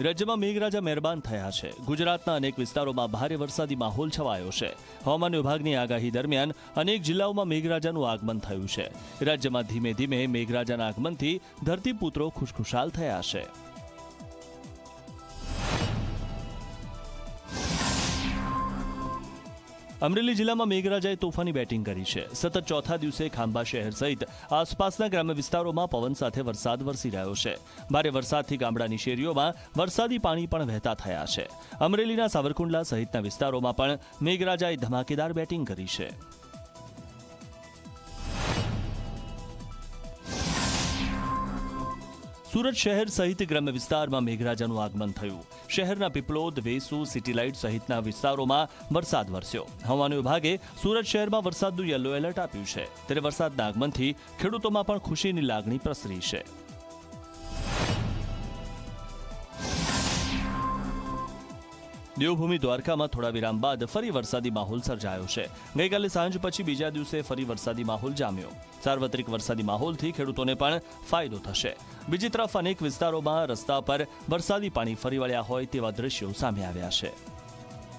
રાજ્યમાં મેઘરાજા મહેરબાન થયા છે. ગુજરાતના અનેક વિસ્તારોમાં ભારે વરસાદી માહોલ છવાયો છે. હવામાન વિભાગની આગાહી દરમિયાન અનેક જિલ્લાઓમાં મેઘરાજાનું આગમન થયું છે. રાજ્યમાં ધીમે ધીમે મેઘરાજાના આગમનથી ધરતીપુત્રો ખુશખુશાલ થયા છે. અમરેલી જિલ્લામાં મેઘરાજાએ તોફાની બેટિંગ કરી છે. સતત ચોથા દિવસે ખાંભા શહેર સહિત આસપાસના ગ્રામ્ય વિસ્તારોમાં પવન સાથે વરસાદ વરસી રહ્યો છે. ભારે વરસાદથી ગામડાની શેરીઓમાં વરસાદી પાણી પણ વહેતા થયા છે. અમરેલીના સાવરકુંડલા સહિતના વિસ્તારોમાં પણ મેઘરાજાએ ધમાકેદાર બેટિંગ કરી છે. સુરત શહેર સહિત ગ્રામ્ય વિસ્તારમાં મેઘરાજાનું આગમન થયું. શહેરના પીપલોદ વેસુ, સિટીલાઇટ સહિતના વિસ્તારોમાં વરસાદ વરસ્યો. હવામાન વિભાગે સુરત શહેરમાં વરસાદનું યલો એલર્ટ આપ્યું છે. ત્યારે વરસાદના આગમનથી ખેડૂતોમાં પણ ખુશીની લાગણી પ્રસરી છે. દેવભૂમિ દ્વારકામાં થોડા વિરામ બાદ ફરી વરસાદી માહોલ સર્જાયો છે. ગઈકાલે સાંજ પછી બીજા દિવસે ફરી વરસાદી માહોલ જામ્યો. સાર્વત્રિક વરસાદી માહોલથી ખેડૂતોને પણ ફાયદો થશે. બીજી તરફ અનેક વિસ્તારોમાં રસ્તા પર વરસાદી પાણી ફરી વળ્યા હોય તેવા દ્રશ્યો સામે આવ્યા છે.